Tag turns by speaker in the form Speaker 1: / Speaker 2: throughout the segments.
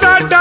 Speaker 1: ਸਾਡਾ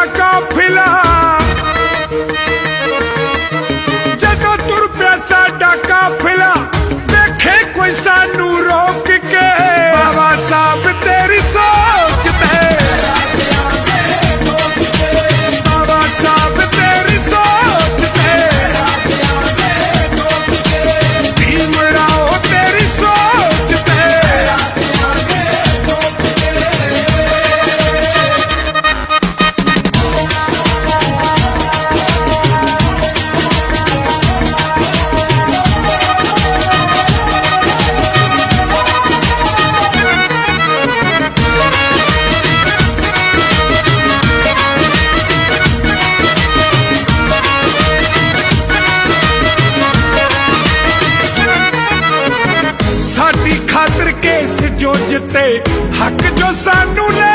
Speaker 1: ਤੇ ਹੱਕ ਜੋ ਸਾਨੂੰ ਲੈ